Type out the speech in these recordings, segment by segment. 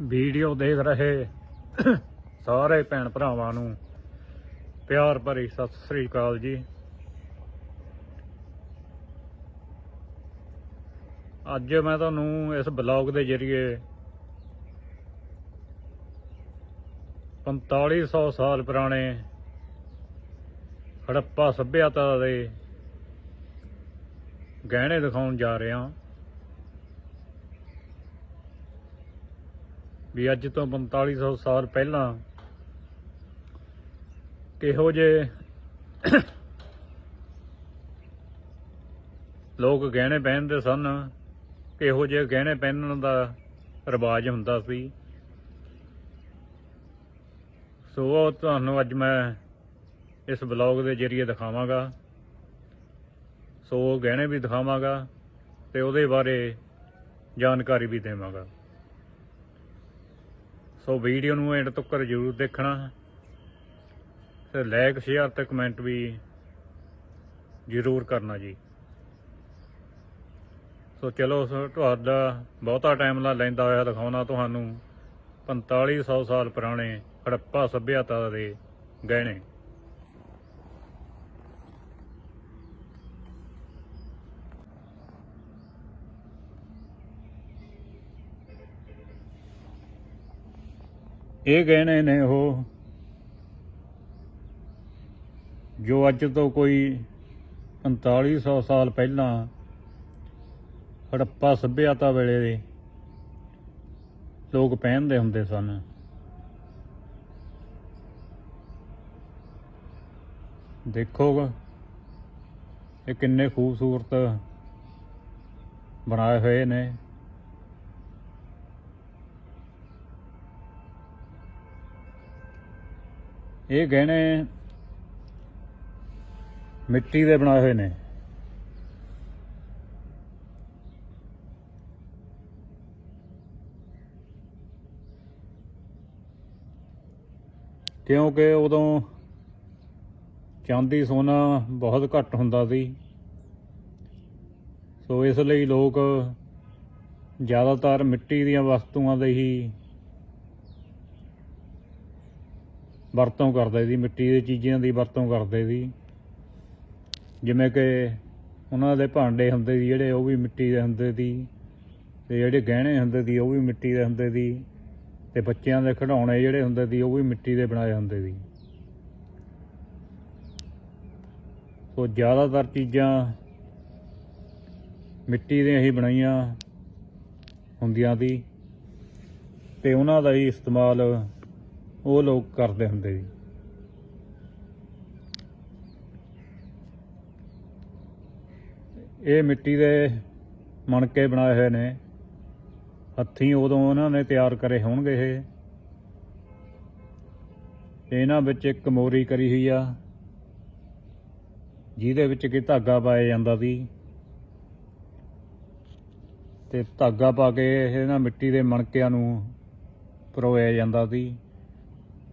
Video ਦੇਖ ਰਹੇ ਸਾਰੇ ਭੈਣ ਭਰਾਵਾਂ ਨੂੰ ਪਿਆਰ ਭਰੀ ਸਤਿ ਸ੍ਰੀ ਅਕਾਲ ਜੀ। ਅੱਜ ਮੈਂ ਤੁਹਾਨੂੰ ਇਸ ਬਲੌਗ ਦੇ ਜ਼ਰੀਏ 4500 ਸਾਲ ਪੁਰਾਣੇ ਹੜੱਪਾ ਸੱਭਿਅਤਾ ਦੇ ਗਹਿਣੇ ਦਿਖਾਉਣ ਜਾ ਰਿਹਾ। ਹਾਂ ਵੀ ਅੱਜ ਤੋਂ 4500 ਸਾਲ ਪਹਿਲਾਂ ਕਿਹੋ ਜੇ ਲੋਕ ਗਹਿਣੇ ਪਹਿਨਦੇ ਸਨ, ਕਿਹੋ ਜਿਹੇ ਗਹਿਣੇ ਪਹਿਨਣ ਦਾ ਰਿਵਾਜ ਹੁੰਦਾ ਸੀ। ਸੋ ਉਹ ਤੁਹਾਨੂੰ ਅੱਜ ਮੈਂ ਇਸ ਬਲੌਗ ਦੇ ਜ਼ਰੀਏ ਦਿਖਾਵਾਂਗਾ। ਸੋ ਉਹ ਗਹਿਣੇ ਵੀ ਦਿਖਾਵਾਂਗਾ ਤੇ ਉਹਦੇ ਬਾਰੇ ਜਾਣਕਾਰੀ ਵੀ ਦੇਵਾਂਗਾ। ਸੋ ਵੀਡੀਓ ਨੂੰ ਐਂਡ ਤੱਕ ਜ਼ਰੂਰ ਦੇਖਣਾ। ਤੇ ਲਾਈਕ ਸ਼ੇਅਰ ਤੇ ਕਮੈਂਟ ਵੀ ਜ਼ਰੂਰ ਕਰਨਾ ਜੀ। ਸੋ ਚਲੋ ਸੋ ਤੁਹਾਡਾ ਬਹੁਤਾ ਟਾਈਮ ਨਾ ਲੈਂਦਾ ਹੋਇਆ ਦਿਖਾਉਣਾ ਤੁਹਾਨੂੰ। 4500 ਸਾਲ ਪੁਰਾਣੇ ਹੜੱਪਾ ਸੱਭਿਅਤਾ ਦੇ ਗਹਿਣੇ। ਇਹ ਗਹਿਣੇ ਨੇ ਉਹ ਜੋ ਅੱਜ ਤੋਂ ਕੋਈ 4500 ਸਾਲ ਪਹਿਲਾਂ ਹੜੱਪਾ ਸੱਭਿਆਤਾ ਵੇਲੇ ਦੇ ਲੋਕ ਪਹਿਨਦੇ ਹੁੰਦੇ ਸਨ। ਦੇਖੋ ਇਹ ਕਿੰਨੇ ਖੂਬਸੂਰਤ ਬਣਾਏ ਹੋਏ ਨੇ। ਇਹ ਗਹਿਣੇ ਮਿੱਟੀ ਦੇ ਬਣਾਏ ਹੋਏ ਨੇ। ਕਿਉਂਕਿ ਉਦੋਂ ਚਾਂਦੀ ਸੋਨਾ ਬਹੁਤ ਘੱਟ ਹੁੰਦਾ ਸੀ, ਸੋ ਇਸ ਲਈ ਲੋਕ ਜ਼ਿਆਦਾਤਰ ਮਿੱਟੀ ਦੀਆਂ ਵਸਤੂਆਂ ਦੇ ਹੀ ਵਰਤੋਂ ਕਰਦੇ ਸੀ, ਮਿੱਟੀ ਦੀ ਚੀਜ਼ਾਂ ਦੀ ਵਰਤੋਂ ਕਰਦੇ ਸੀ। ਜਿਵੇਂ ਕਿ ਉਹਨਾਂ ਦੇ ਭਾਂਡੇ ਹੁੰਦੇ ਸੀ, ਜਿਹੜੇ ਉਹ ਵੀ ਮਿੱਟੀ ਦੇ ਹੁੰਦੇ ਸੀ ਤੇ ਜਿਹੜੇ ਗਹਿਣੇ ਹੁੰਦੇ ਸੀ, ਉਹ ਵੀ ਮਿੱਟੀ ਦੇ ਹੁੰਦੇ ਸੀ ਤੇ ਬੱਚਿਆਂ ਦੇ ਖਿਡੌਣੇ ਜਿਹੜੇ ਹੁੰਦੇ ਸੀ, ਉਹ ਵੀ ਮਿੱਟੀ ਦੇ ਬਣਾਏ ਹੁੰਦੇ ਸੀ। ਸੋ ਜ਼ਿਆਦਾਤਰ ਚੀਜ਼ਾਂ ਮਿੱਟੀ ਦੀਆਂ ਹੀ ਬਣਾਈਆਂ ਹੁੰਦੀਆਂ ਸੀ ਤੇ ਉਹਨਾਂ ਦਾ ਹੀ ਇਸਤੇਮਾਲ ਉਹ ਲੋਕ ਕਰਦੇ ਹੁੰਦੇ ਸੀ ਇਹ ਮਿੱਟੀ ਦੇ ਮਣਕੇ ਬਣਾਏ ਹੋਏ ਨੇ। ਹੱਥੀਂ ਉਦੋਂ ਉਹਨਾਂ ਨੇ ਤਿਆਰ ਕਰੇ ਹੋਣਗੇ ਇਹ। ਇਹਨਾਂ ਵਿੱਚ ਇੱਕ ਮੋਰੀ ਕਰੀ ਹੋਈ ਆ, ਜਿਹਦੇ ਵਿੱਚ ਕਿ ਧਾਗਾ ਪਾਇਆ ਜਾਂਦਾ ਸੀ। ਤੇ ਧਾਗਾ ਪਾ ਕੇ ਇਹਨਾਂ ਮਿੱਟੀ ਦੇ ਮਣਕਿਆਂ ਨੂੰ ਪਰੋਇਆ ਜਾਂਦਾ ਸੀ।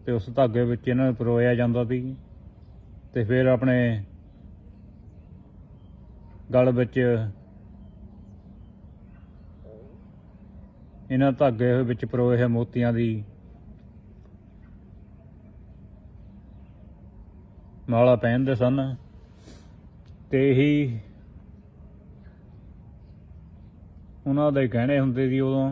ਤੇ ਉਸ ਧਾਗੇ ਵਿੱਚ ਇਹਨਾਂ ਨੂੰ ਪਰੋਇਆ ਜਾਂਦਾ ਸੀ ਤੇ ਫਿਰ ਆਪਣੇ ਗਲ ਵਿੱਚ ਇਹਨਾਂ ਧਾਗੇ ਵਿੱਚ ਪਰੋਏ ਹੋਏ ਮੋਤੀਆਂ ਦੀ ਮਾਲਾ ਪਹਿਨਦੇ ਸਨ ਤੇ ਹੀ ਉਹਨਾਂ ਦੇ ਗਹਿਣੇ ਹੁੰਦੇ ਸੀ ਉਦੋਂ।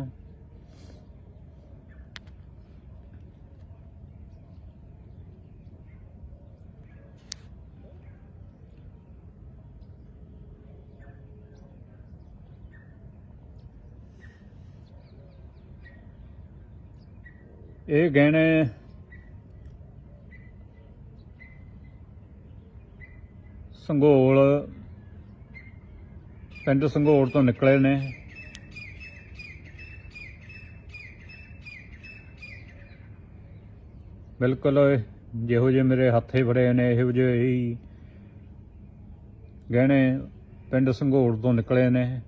ਇਹ ਗਹਿਣੇ ਸੰਘੋਲ ਪਿੰਡ ਸੰਘੋਲ ਤੋਂ ਨਿਕਲੇ ਨੇ। ਬਿਲਕੁਲ ਜਿਹੋ ਜਿਹੇ ਮੇਰੇ ਹੱਥੇ ਫੜੇ ਨੇ, ਇਹੋ ਜਿਹੇ ਹੀ ਗਹਿਣੇ ਪਿੰਡ ਸੰਘੋਲ ਤੋਂ ਨਿਕਲੇ ਨੇ,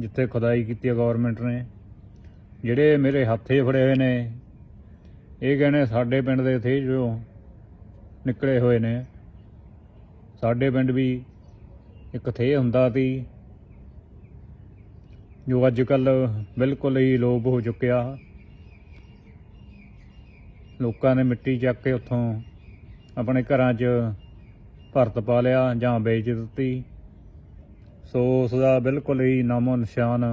ਜਿੱਥੇ ਖੁਦਾਈ ਕੀਤੀ ਹੈ ਗਵਰਨਮੈਂਟ ਨੇ। ਜਿਹੜੇ ਮੇਰੇ ਹੱਥੇ ਫੜੇ ਹੋਏ ਨੇ ਇਹ ਗਹਿਣੇ ਸਾਡੇ ਪਿੰਡ ਦੇ ਥੇ ਜੋ ਨਿਕਲੇ ਹੋਏ ਨੇ, ਸਾਡੇ ਪਿੰਡ ਵੀ ਇੱਕ ਥੇ ਹੁੰਦਾ ਸੀ, ਜੋ ਅੱਜ ਕੱਲ ਬਿਲਕੁਲ ਹੀ ਲੋਪ ਹੋ ਚੁੱਕਿਆ। ਲੋਕਾਂ ਨੇ ਮਿੱਟੀ ਚੱਕ ਕੇ ਉੱਥੋਂ ਆਪਣੇ ਘਰਾਂ 'ਚ ਭਰਤ ਪਾ ਲਿਆ ਜਾਂ ਵੇਚ ਦਿੱਤੀ। ਸੋ ਉਸ ਦਾ ਬਿਲਕੁਲ ਹੀ ਨਾਮੋ ਨਿਸ਼ਾਨ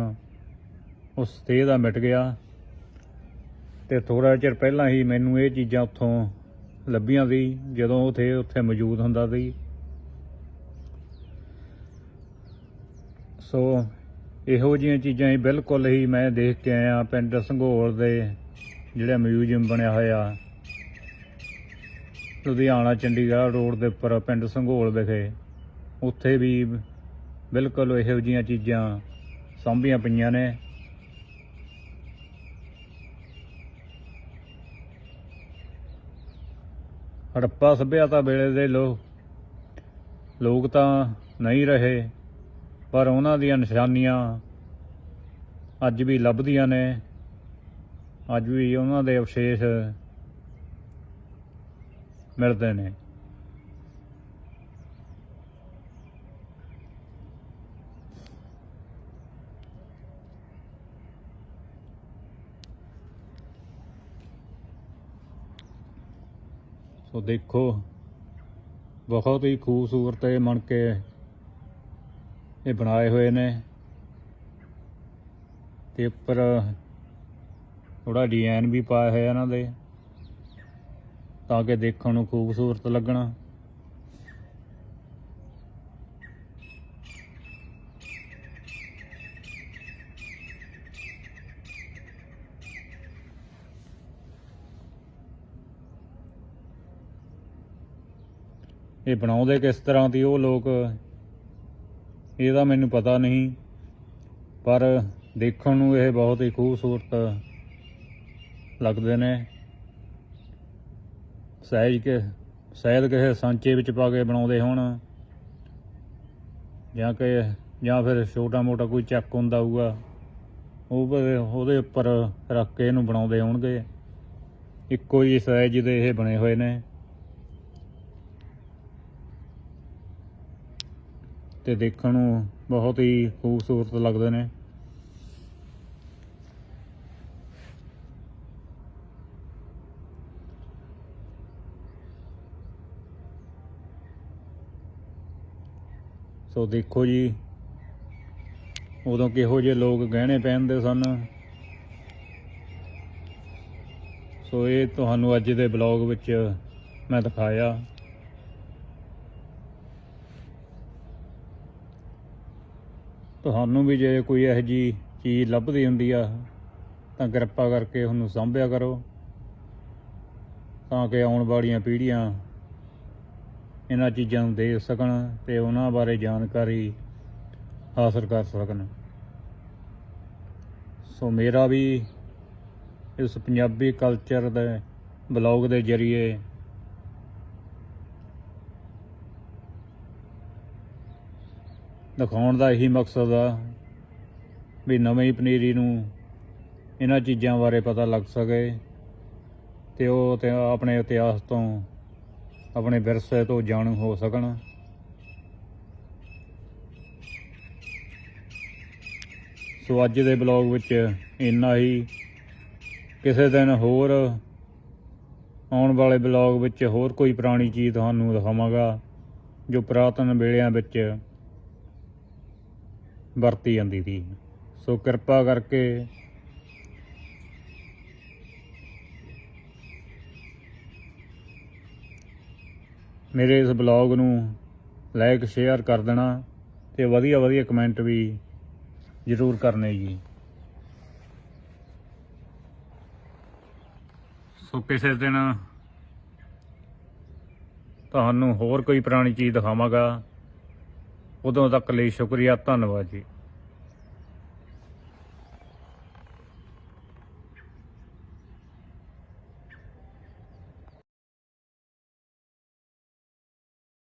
ਉਸ ਤੇ ਦਾ ਮਿਟ ਗਿਆ। ਤੇ ਥੋੜਾ ਚਿਰ ਪਹਿਲਾਂ ਹੀ ਮੈਨੂੰ ਇਹ ਚੀਜ਼ਾਂ ਉੱਥੋਂ ਲੱਭੀਆਂ ਸੀ, ਜਦੋਂ ਉਥੇ ਉੱਥੇ ਮੌਜੂਦ ਹੁੰਦਾ ਸੀ। ਸੋ ਇਹੋ ਜਿਹੀਆਂ ਚੀਜ਼ਾਂ ਹੀ ਬਿਲਕੁਲ ਹੀ ਮੈਂ ਦੇਖ ਕੇ ਆਇਆ, ਪਿੰਡ ਸੰਘੋਲ ਦੇ ਜਿਹੜਾ ਮਿਊਜ਼ੀਅਮ ਬਣਿਆ ਹੋਇਆ। ਲੁਧਿਆਣਾ, ਚੰਡੀਗੜ੍ਹ ਰੋਡ ਦੇ ਉੱਪਰ, ਪਿੰਡ ਸੰਘੋਲ ਵਿਖੇ। ਉੱਥੇ ਵੀ ਬਿਲਕੁਲ ਇਹੋ ਜਿਹੀਆਂ ਚੀਜ਼ਾਂ ਸਾਂਭੀਆਂ ਪਈਆਂ ਨੇ। ਹੜੱਪਾ ਸੱਭਿਆਤਾ ਵੇਲੇ ਦੇ ਲੋਕ। ਲੋਕ ਤਾਂ ਨਹੀਂ ਰਹੇ, ਪਰ ਉਹਨਾਂ ਦੀਆਂ ਨਿਸ਼ਾਨੀਆਂ ਅੱਜ ਵੀ ਲੱਭਦੀਆਂ ਨੇ। ਅੱਜ ਵੀ ਉਹਨਾਂ ਦੇ ਅਵਸ਼ੇਸ਼ ਮਿਲਦੇ ਨੇ। ਸੋ ਦੇਖੋ, ਬਹੁਤ ਹੀ ਖੂਬਸੂਰਤ ਇਹ ਮਣ ਕੇ ਇਹ ਬਣਾਏ ਹੋਏ ਨੇ। ਤੇ ਉੱਪਰ ਥੋੜਾ ਡਿਜ਼ਾਈਨ ਵੀ ਪਾਇਆ ਹੋਇਆ ਇਹਨਾਂ ਦੇ, ਤਾਂ ਕਿ ਦੇਖਣ ਨੂੰ ਖੂਬਸੂਰਤ ਲੱਗਣਾ। ਇਹ ਬਣਾਉਂਦੇ ਕਿਸ ਤਰ੍ਹਾਂ ਦੀ ਉਹ ਲੋਕ? ਇਹਦਾ ਮੈਨੂੰ ਪਤਾ ਨਹੀਂ, ਪਰ ਦੇਖਣ ਨੂੰ ਇਹ ਬਹੁਤ ਹੀ ਖੂਬਸੂਰਤ ਲੱਗਦੇ ਨੇ। ਸਹਿਜ ਕੇ ਸ਼ਾਇਦ ਕਿਸੇ ਸਾਂਚੇ ਵਿੱਚ ਪਾ ਕੇ ਬਣਾਉਂਦੇ ਹੋਣ, ਜਾਂ ਕਿ, ਜਾਂ ਫਿਰ ਛੋਟਾ ਮੋਟਾ ਕੋਈ ਚੱਕ ਹੁੰਦਾ ਹੋਊਗਾ, ਉਹ ਉਹਦੇ ਉੱਪਰ ਰੱਖ ਕੇ ਇਹਨੂੰ ਬਣਾਉਂਦੇ ਹੋਣਗੇ। ਇੱਕੋ ਹੀ ਸਾਈਜ਼ ਦੇ ਇਹ ਬਣੇ ਹੋਏ ਨੇ। ਤੇ ਦੇਖਣ ਨੂੰ ਬਹੁਤ ਹੀ ਖੂਬਸੂਰਤ ਲੱਗਦੇ ਨੇ। ਸੋ ਦੇਖੋ ਜੀ, ਉਦੋਂ ਕਿਹੋ ਜਿਹੇ ਲੋਕ ਗਹਿਣੇ ਪਹਿਨਦੇ ਸਨ। ਸੋ ਇਹ ਤੁਹਾਨੂੰ ਅੱਜ ਦੇ ਬਲੌਗ ਵਿੱਚ ਮੈਂ ਦਿਖਾਇਆ। ਤੁਹਾਨੂੰ ਵੀ ਜੇ ਕੋਈ ਇਹੋ ਜੀ ਚੀਜ਼ ਲੱਭਦੀ ਹੁੰਦੀ ਆ, ਤਾਂ ਕਿਰਪਾ ਕਰਕੇ ਉਹਨੂੰ ਸਾਂਭਿਆ ਕਰੋ। ਤਾਂ ਕਿ ਆਉਣ ਵਾਲੀਆਂ ਪੀੜ੍ਹੀਆਂ ਇਹਨਾਂ ਚੀਜ਼ਾਂ ਨੂੰ ਦੇਖ ਸਕਣ ਤੇ ਉਹਨਾਂ ਬਾਰੇ ਜਾਣਕਾਰੀ ਹਾਸਲ ਕਰ ਸਕਣ। ਸੋ ਮੇਰਾ ਵੀ ਇਸ ਪੰਜਾਬੀ ਕਲਚਰ ਦੇ ਬਲੌਗ ਦੇ ਜ਼ਰੀਏ ਦਿਖਾਉਣ ਦਾ ਇਹੀ ਮਕਸਦ ਆ ਵੀ ਨਵੀਂ ਪਨੀਰੀ ਨੂੰ ਇਹਨਾਂ ਚੀਜ਼ਾਂ ਬਾਰੇ ਪਤਾ ਲੱਗ ਸਕੇ ਤੇ ਉਹ ਤੇ ਆਪਣੇ ਇਤਿਹਾਸ ਤੋਂ, ਆਪਣੇ ਵਿਰਸੇ ਤੋਂ ਜਾਣੂ ਹੋ ਸਕਣ। ਸੋ ਅੱਜ ਦੇ ਬਲੌਗ ਵਿੱਚ ਇੰਨਾ ਹੀ। ਕਿਸੇ ਦਿਨ ਹੋਰ ਆਉਣ ਵਾਲੇ ਬਲੌਗ ਵਿੱਚ ਹੋਰ ਕੋਈ ਪੁਰਾਣੀ ਚੀਜ਼ ਤੁਹਾਨੂੰ ਦਿਖਾਵਾਂਗਾ ਜੋ ਪੁਰਾਤਨ ਵੇਲਿਆਂ ਵਿੱਚ ਵਰਤੀ ਜਾਂਦੀ ਸੀ। ਸੋ ਕਿਰਪਾ ਕਰਕੇ ਮੇਰੇ ਇਸ ਬਲੌਗ ਨੂੰ ਲਾਈਕ ਸ਼ੇਅਰ ਕਰ ਦੇਣਾ ਤੇ ਵਧੀਆ ਵਧੀਆ ਕਮੈਂਟ ਵੀ ਜ਼ਰੂਰ ਕਰਨੇ ਜੀ। ਸੋ ਕਿਸੇ ਦਿਨ ਤੁਹਾਨੂੰ ਹੋਰ ਕੋਈ ਪੁਰਾਣੀ ਚੀਜ਼ ਦਿਖਾਵਾਂਗਾ। ਉਦੋਂ ਤੱਕ ਲਈ ਸ਼ੁਕਰੀਆ ਧੰਨਵਾਦ ਜੀ।